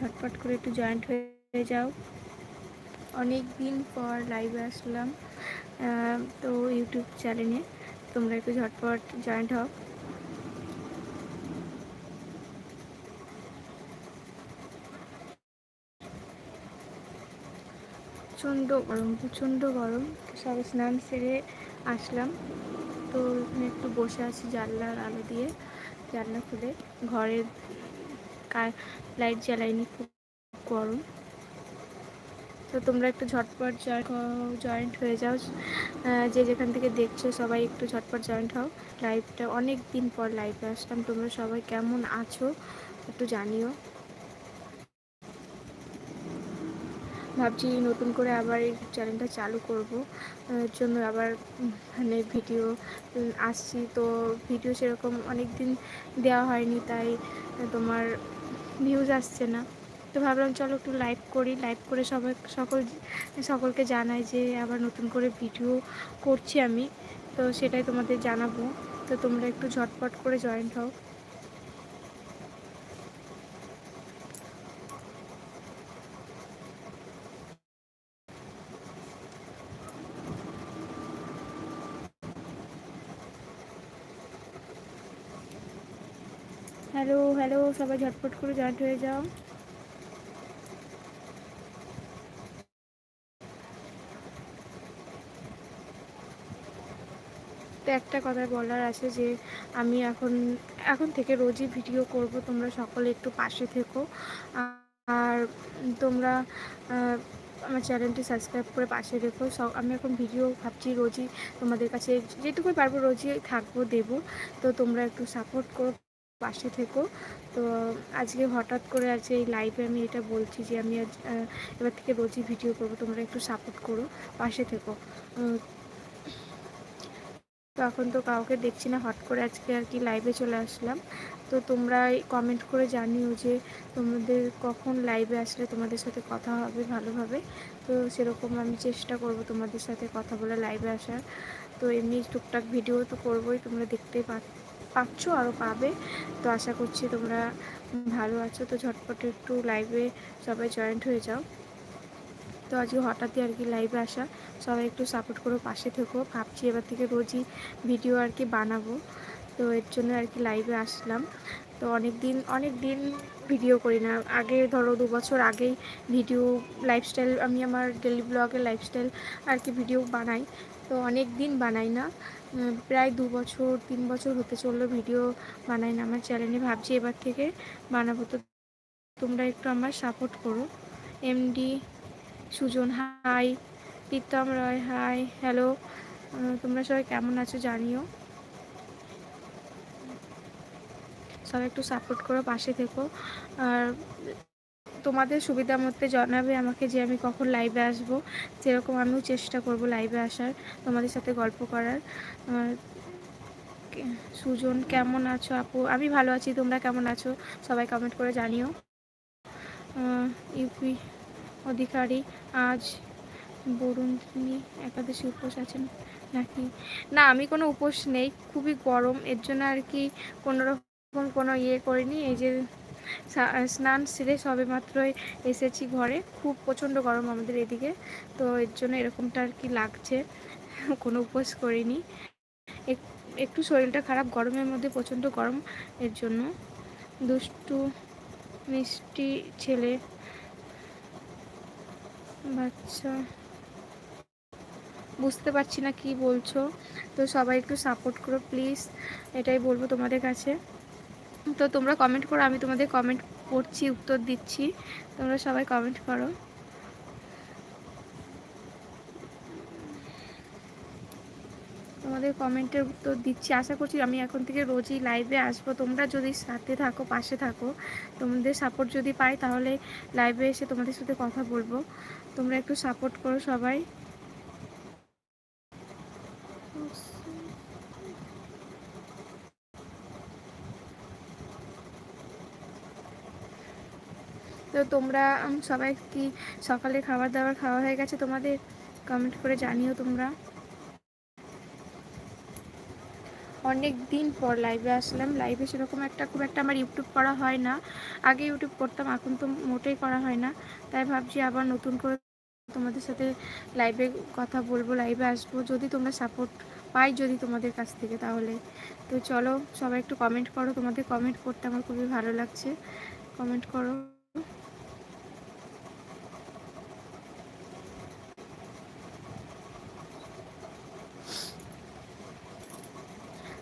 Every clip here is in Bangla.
ঝটপট করে একটু জয়েন্ট হয়ে যাও। অনেক দিন পর লাইভে আসলাম তো ইউটিউব চ্যানেলে তোমরা একটু ঝটপট জয়েন্ট হও। প্রচণ্ড গরম প্রচণ্ড গরম। সবে স্নান সেরে আসলাম। তো এখানে একটু বসে আছি জানলার আলো দিয়ে, জানলা খুলে। ঘরের লাইট জ্বালাইনি খুব গরম। তো তোমরা একটু ঝটপট জয়েন্ট হয়ে যাও। যে যেখান থেকে দেখছ সবাই একটু ঝটপট জয়েন্ট হও। লাইভটা অনেক দিন পর লাইভে আসলাম। তোমরা সবাই কেমন আছো একটু জানিও। ভাবছি নতুন করে আবার এই চ্যানেলটা চালু করব। জন্য আবার মানে ভিডিও আসছি। তো ভিডিও সেরকম অনেক দিন দেওয়া হয়নি, তাই তোমার ভিউজ আসছে না। তো ভাবলাম, চলো একটু লাইভ করি। লাইভ করে সবাই, সকল, সকলকে জানাই যে আবার নতুন করে ভিডিও করছি আমি। তো সেটাই তোমাদের জানাব। তো তোমরা একটু ঝটপট করে জয়েন্ট হও। হ্যালো হ্যালো, সবাই ঝটপট করে জয়েন্ট হয়ে যাও। তো একটা কথা বলার আছে যে, আমি এখন এখন থেকে রোজই ভিডিও করব, তোমরা সকলে একটু পাশে থেকো। আর তোমরা আমার চ্যানেলটি সাবস্ক্রাইব করে পাশে রেখো। সব, আমি এখন ভিডিও ভাবছি রোজই তোমাদের কাছে, যেটুকুই পারব রোজই থাকব, দেবো। তো তোমরা একটু সাপোর্ট করো। পাশে থেকো। তো আজকে হঠাৎ করে আজকে এই লাইভে আমি এটা বলছি যে আমি আজ এবার থেকে রোজই ভিডিও করব, তোমরা একটু সাপোর্ট করো, পাশে থেকো। তো এখন তো কাউকে দেখছি না হট করে আজকে আর কি লাইভে চলে আসলাম। তো তোমরা কমেন্ট করে জানিও যে তোমাদের কখন লাইভে আসলে তোমাদের সাথে কথা হবে ভালোভাবে। তো সেরকম আমি চেষ্টা করব তোমাদের সাথে কথা বলে লাইভে আসার। তো এমনি টুকটাক ভিডিও তো করবোই, তোমরা দেখতেই পাচ্ছ পাচ্ছ আরও পাবে। তো আশা করছি তোমরা ভালো আছো। তো ঝটপট একটু লাইভে সবাই জয়েন্ট হয়ে যাও। তো আজকে হঠাৎই আর কি লাইভে আসা। সবাই একটু সাপোর্ট করো, পাশে থেকো। ভাবছি এবার থেকে রোজই ভিডিও আর কি বানাবো। তো এর জন্য আর কি লাইভে আসলাম। তো অনেক দিন অনেক দিন ভিডিও করি না। আগে ধরো দু বছর আগেই ভিডিও লাইফস্টাইল আমি আমার ডেলি ব্লগের লাইফস্টাইল আর কি ভিডিও বানাই। তো অনেক দিন বানাই না। প্রায় দু বছর, তিন বছর হতে চলল ভিডিও বানাই না। আমার চ্যানেলে ভাবছি এবার থেকে বানাবো। তো তোমরা একটু আমার সাপোর্ট করো। MD Sujan hi Pritam Roy hi hello তোমরা সবাই কেমন আছো জানিও। সবাই একটু সাপোর্ট করো, পাশে থেকো। আর তোমাদের সুবিধা মধ্যে জানাবে আমাকে যে আমি কখন লাইভে আসব। সেরকম আমিও চেষ্টা করব লাইভে আসার, তোমাদের সাথে গল্প করার। সুজন, কেমন আছো আপু? আমি ভালো আছি, তোমরা কেমন আছো? সবাই কমেন্ট করে জানিও। ইউপি অধিকারী, আজ বরুণী একাদশী উপোস আছেন নাকি? না, আমি কোনো উপোস নেই, খুবই গরম। এর জন্য আর কি কোনোরকম কোনো ইয়ে করিনি, এই যে স্নান সেরে সবে মাত্রই এসেছি ঘরে। খুব প্রচণ্ড গরম আমাদের এদিকে, তো এর জন্য এরকমটা আর কি লাগছে, কোনো উপোস করিনি। একটু শরীরটা খারাপ, গরমের মধ্যে প্রচণ্ড গরম, এর জন্য দুষ্টু, মিষ্টি ছেলে, বাচ্চা, বুঝতে পারছি না কি বলছো। তো সবাই একটু সাপোর্ট করো প্লিজ এটাই বলব তোমাদের কাছে। তো তোমরা কমেন্ট করো, আমি তোমাদের কমেন্ট পড়ছি উত্তর দিচ্ছি। তোমরা সবাই কমেন্ট করো। তোমাদের কমেন্টের উত্তর দিচ্ছি। আশা করছি আমি এখন থেকে রোজই লাইভে আসব। তোমরা যদি সাথে থাকো, পাশে থাকো, তোমাদের সাপোর্ট যদি পাই, তাহলে লাইভে এসে তোমাদের সাথে কথা বলব। তোমরা একটু সাপোর্ট করো সবাই। তো তোমরা সবাই কি সকালে খাবার দাবার খাওয়া হয়ে গেছে তোমাদের? কমেন্ট করে জানিও তোমরা। অনেক দিন পর লাইভে আসলাম। লাইভে সেরকম একটা, খুব একটা আমার ইউটিউব করা হয় না। আগে ইউটিউব করতাম, এখন তো মোটেই করা হয় না। তাই ভাবছি আবার নতুন করে তোমাদের সাথে লাইভে কথা বলব লাইভে আসব। যদি তোমরা সাপোর্ট পাই যদি তোমাদের কাছ থেকে তাহলে। তো চলো, সবাই একটু কমেন্ট করো। তোমাদের কমেন্ট করতে আমার খুবই ভালো লাগছে। কমেন্ট করো।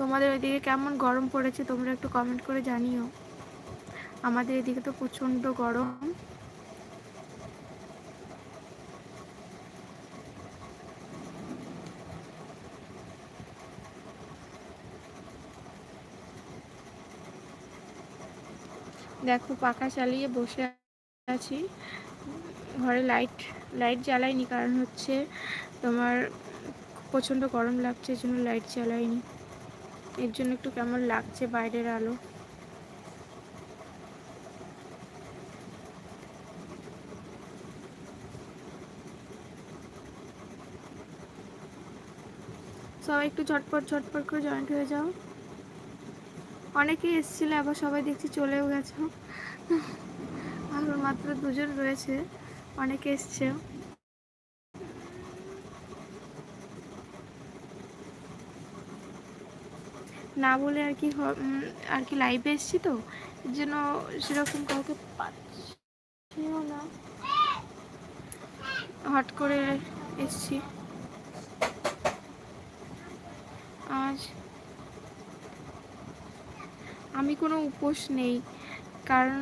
তোমাদের ওইদিকে কেমন গরম পড়েছে তোমরা একটু কমেন্ট করে জানিও। আমাদের এদিকে তো প্রচণ্ড গরম। দেখো, পাখা চালিয়ে বসে আছি। ঘরে লাইট লাইট জ্বালাইনি, কারণ হচ্ছে তোমার প্রচণ্ড গরম লাগছে এই জন্য লাইট জ্বালাইনি। এর জন্য একটু কেমন লাগছে বাইরের আলো? সবাই একটু ঝটপট ঝটপট করে জয়েন্ট হয়ে যাও। অনেকেই এসেছিল, আবার সবাই দেখছি চলেও গেছে। আর মাত্র দুজন রয়েছে, অনেকে এসছে। না বলে আর কি আর কি লাইভে এসছি তো জন্য সেরকম কাউকে পাচ্ছিও না। হট করে এসছি। আজ আমি কোনো উপোস নেই, কারণ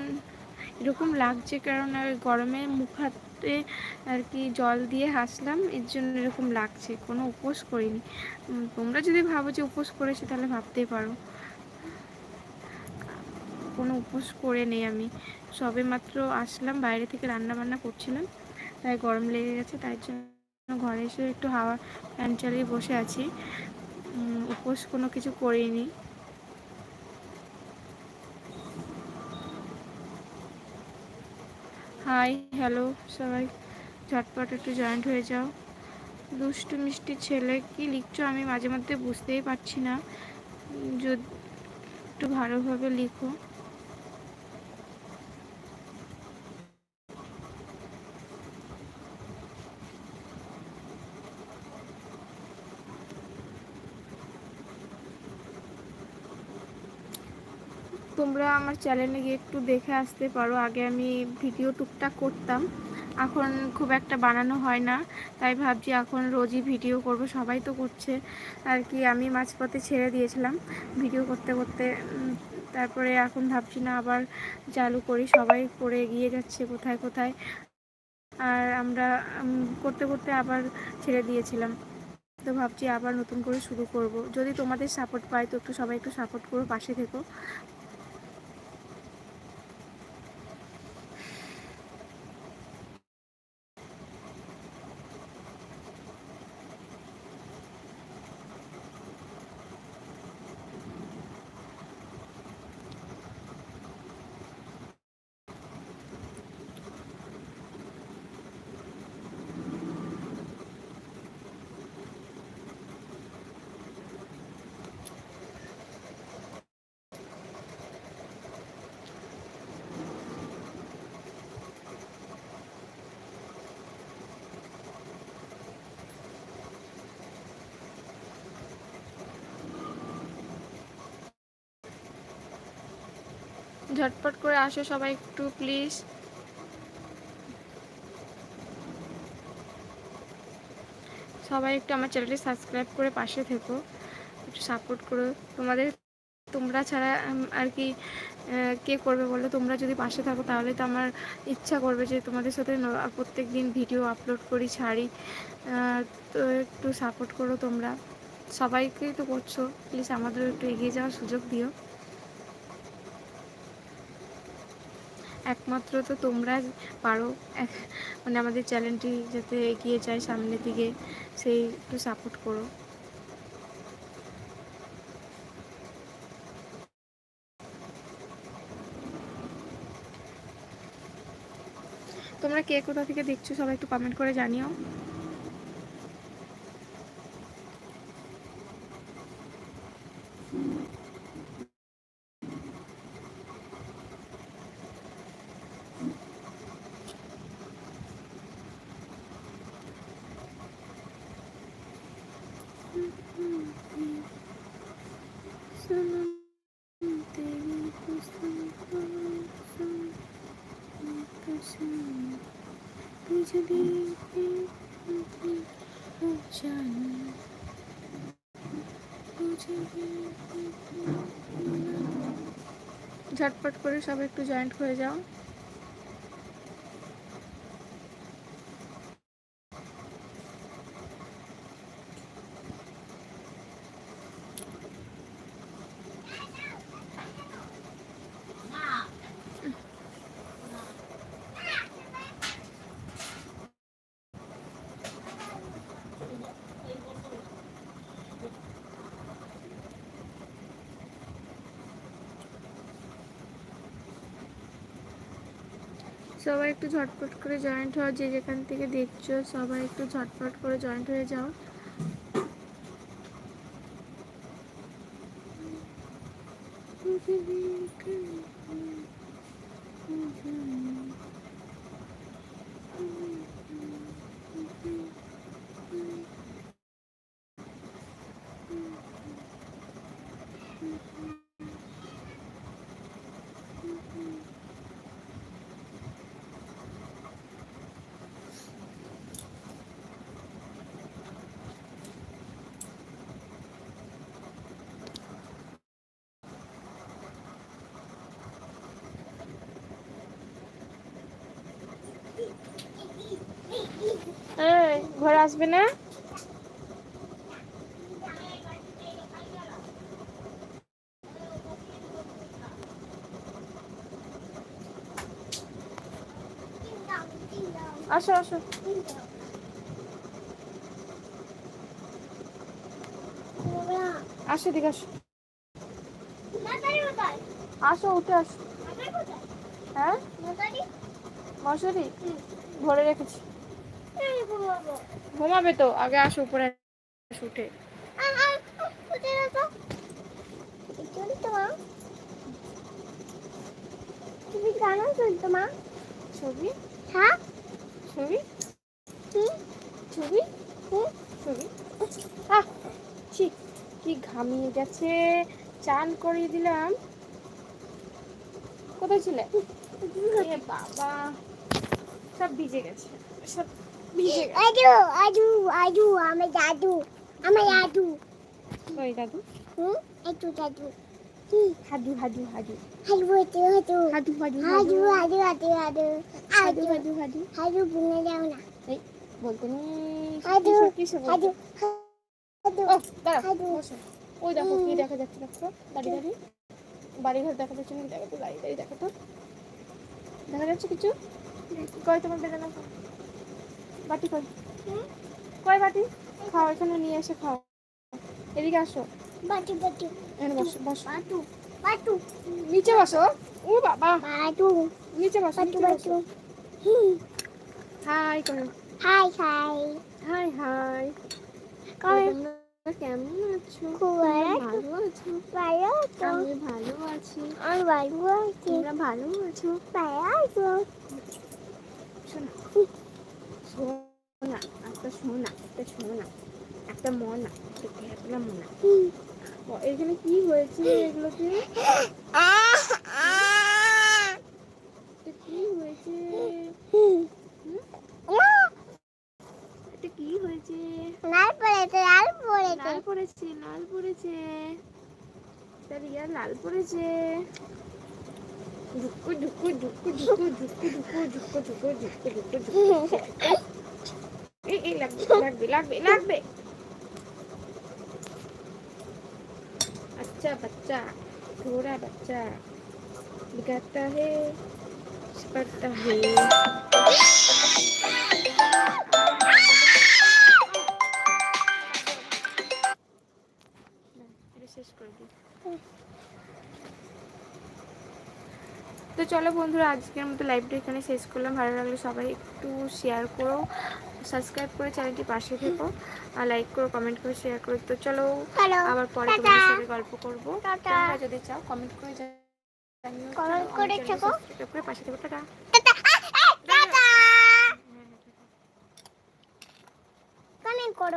এরকম লাগছে কারণ গরমে মুখ হাতে আর কি জল দিয়ে হাসলাম, এর জন্য এরকম লাগছে, কোনো উপোস করিনি। তোমরা যদি ভাবো যে উপোস করেছি তাহলে ভাবতেই পারো। কোনো উপোস করে নেই আমি। সবে মাত্র আসলাম, বাইরে থেকে রান্না বান্না করছিলাম, তাই গরম লেগে গেছে, তাই জন্য ঘরে এসে একটু হাওয়া ফ্যান চালিয়ে বসে আছি। উপোস কোনো কিছু করিনি। হাই, হ্যালো, সবাই। ঝটপট একটু জয়েন্ট হয়ে যাও। দুষ্টু মিষ্টি ছেলে, কি লিখছো? আমি মাঝে মধ্যে বুঝতেই পারছি না। যদি একটু ভালোভাবে লিখো। তোমরা আমার চ্যানেলে গিয়ে একটু দেখে আসতে পারো। আগে আমি ভিডিও টুকটাক করতাম। এখন খুব একটা বানানো হয় না। তাই ভাবছি এখন রোজই ভিডিও করব। সবাই তো করছে। আর কি, আমি মাঝপথে ছেড়ে দিয়েছিলাম ভিডিও করতে করতে। তারপরে এখন ভাবছি না আবার চালু করি। সবাই করে এগিয়ে যাচ্ছে কোথায় কোথায়। আর আমরা করতে করতে আবার ছেড়ে দিয়েছিলাম। তো ভাবছি আবার নতুন করে শুরু করব। যদি তোমাদের সাপোর্ট পাই তো একটু সবাই একটু সাপোর্ট করো, পাশে থেকো। ঝটপট করে আসো সবাই একটু প্লিজ সবাই একটু আমার চ্যানেলটি সাবস্ক্রাইব করে পাশে থেকো, একটু সাপোর্ট করো। তোমাদের, তোমরা ছাড়া আর কি কে করবে বলো? তোমরা যদি পাশে থাকো তাহলে তো আমার ইচ্ছা করবে যে তোমাদের সাথে প্রত্যেক দিন ভিডিও আপলোড করি, ছাড়ি। তো একটু সাপোর্ট করো তোমরা। সবাইকেই তো করছ। প্লিজ আমাদেরও একটু এগিয়ে যাওয়ার সুযোগ দিও। একমাত্র তো তোমরা পারো। মানে আমাদের চ্যানেলটি যাতে এগিয়ে যায় সামনের দিকে, সেই একটু সাপোর্ট করো। তোমরা কে কোথা থেকে দেখছ সবাই একটু কমেন্ট করে জানিও। ঝটপট করে সব একটু জয়েন্ট হয়ে যাও। সবাই একটু ঝটপট করে জয়েন্ট হওয়া যে যেখান থেকে দেখছ সবাই একটু ঝটপট করে জয়েন্ট হয়ে যাও। এই, ঘরে আসবে না? আসো আসো। আসো দিকে আসো। আসো উঠে আসো। হ্যাঁ? মশারি? ভরে রেখেছি। ঘুমাবে তো আগে আসো উপরে উঠে। তুমি গানা শুনতো মা ছবি? হ্যাঁ ছবি? ছবি? ছবি? আহ কি ঘামিয়ে গেছে। চান করিয়ে দিলাম। কোথায় ছিলে? বাবা সব ভিজে গেছে। সব ভিজে গেছে আজু আজু আজু আমার দাদু আমার দাদু ওই দাদু হুম? একটু দাদু কি? হাদু হাদু হাদু। হাজু হাজু হাজু হাদু হাদু হাজু হাজু হাজু হাজু হাদু। হাজু হাদু হাদু। বুনে যাও না। বলতে নেই হাদু কিসব- কিসব বলতে? হাজু হাজু ও দাঁড়াও হাদু। ওই দেখো কি দেখা যাচ্ছে দেখো। দাঁড়িয়ে দাঁড়িয়ে। বাড়ি ঘর দেখা যাচ্ছে নাকি দেখো তো দাঁড়িয়ে দাঁড়িয়ে দেখো তো। দেখা যাচ্ছে কিছু? কয় তোমার বেদানা? বাটি কই? কয় বাটি? খাও এখানে নিয়ে এসে খাও। এদিকে আসো। বাটু বাটু। এখানে বসো বসো। বাটু বাটু। নিচে বসো। ও বাবা। বাটু নিচে বসো বাটু বাটু। হাই করো। Hi hi. Hi hi. তোমরা কেমন আছো? খুব ভালো আছো? ভালো তো আমি ভালো আছি। আমি ভালো আছি। তোমরা ভালো আছো? ভালো আছো। শোনা। শোনা একটা শোনা একটা শোনা একটা মনা একটা মনা এখানে কি হয়েছে এগুলোতে এটা কি হয়েছে এটা কি হয়েছে লাল পড়েছে লাল পড়েছে লাল পড়েছে লাল পড়েছে তার ইয়ার লাল পড়েছে ঢুকু ঢুকু ঢুকু ঢুকু ঢুকু ঢুকু ঢুকু ঢুকু ঢুকু ঢুকু ঢুকু লাগবে লাগবে লাগবে লাগবে अच्छा बच्चा थोड़ा बच्चा बिगड़ता है पड़ता है শেষ করে দিই তো চলো বন্ধুরা আজকের মতো লাইভটা এখানে শেষ করলাম ভালো লাগলে সবাই একটু শেয়ার করো সাবস্ক্রাইব করে চ্যানেলটি পাশে থেকো। আর লাইক করো কমেন্ট করে শেয়ার করো। তো চলো আবার পরে। তোমাদের সাথে গল্প করব। তোমরা যদি চাও কমেন্ট করে জানিও। Comment করে থেকো। সাবস্ক্রাইব করে পাশে থেকো। টাটা। কমেন্ট করো।